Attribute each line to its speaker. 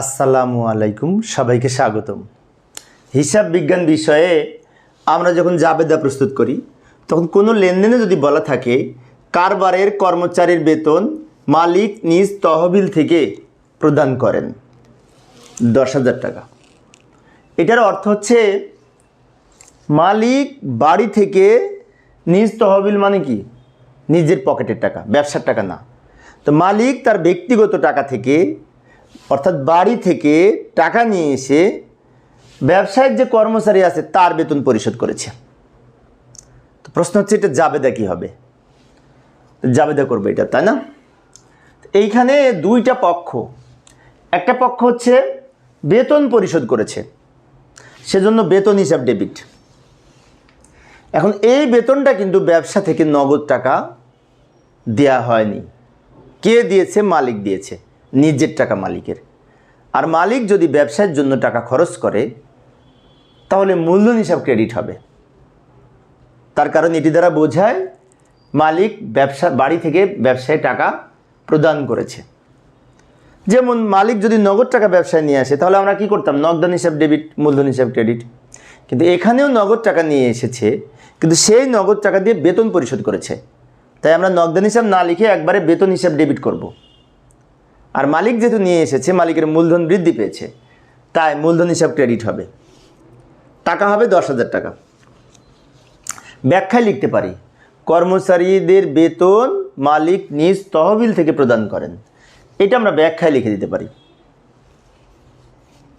Speaker 1: আসসালামু আলাইকুম, সবাইকে স্বাগতম। হিসাব বিজ্ঞান বিষয়ে আমরা যখন জাবেদা প্রস্তুত করি, তখন কোনো লেনদেনে যদি বলা থাকে, কারবারের কর্মচারীর বেতন মালিক নিজ তহবিল থেকে প্রদান করেন। দশ হাজার টাকা। এটার অর্থ হচ্ছে, মালিক বাড়ি থেকে নিজ তহবিল মানে কি? নিজের পকেটের টাকা, ব্যবসার টাকা না। তো মালিক তার ব্যক্তিগত টাকা থেকে অর্থাৎ বাড়ি থেকে টাকা নিয়ে এসে ব্যবসায়ের যে কর্মচারী আছে, তার বেতন পরিশোধ করেছে। তো প্রশ্ন হচ্ছে, এটা জাবেদা কী হবে? জাবেদা করবে এটা, তাই না? এইখানে দুইটা পক্ষ। একটা পক্ষ হচ্ছে, বেতন পরিশোধ করেছে। সেজন্য বেতন হিসাব ডেবিট। এখন এই বেতনটা কিন্তু ব্যবসা থেকে নগদ টাকা দেয়া হয়নি। কে দিয়েছে? মালিক দিয়েছে। নিজের টাকা মালিকের। আর মালিক যদি ব্যবসার জন্য টাকা খরচ করে, তাহলে মূলধন হিসাব ক্রেডিট হবে। তার কারণ এটি দ্বারা বোঝায় মালিক ব্যবসা, বাড়ি থেকে ব্যবসায় টাকা প্রদান করেছে। যেমন মালিক যদি নগদ টাকা ব্যবসায় নিয়ে আসে, তাহলে আমরা কি করতাম? নগদান হিসাব ডেবিট মূলধন হিসাব ক্রেডিট কিন্তু এখানেও নগদ টাকা নিয়ে এসেছে, কিন্তু সেই নগদ টাকা দিয়ে বেতন পরিশোধ করেছে। তাই আমরা নগদান হিসাব না লিখে একবারে বেতন হিসাব ডেবিট করব। আর মালিক যেহেতু নিয়ে এসেছে, মালিকের মূলধন বৃদ্ধি পেয়েছে, তাই মূলধন হিসাব ক্রেডিট হবে। টাকা হবে দশ হাজার টাকা। ব্যাখ্যায় লিখতে পারি, কর্মচারীদের বেতন মালিক নিজ তহবিল থেকে প্রদান করেন। এটা আমরা ব্যাখ্যায় লিখে দিতে পারি।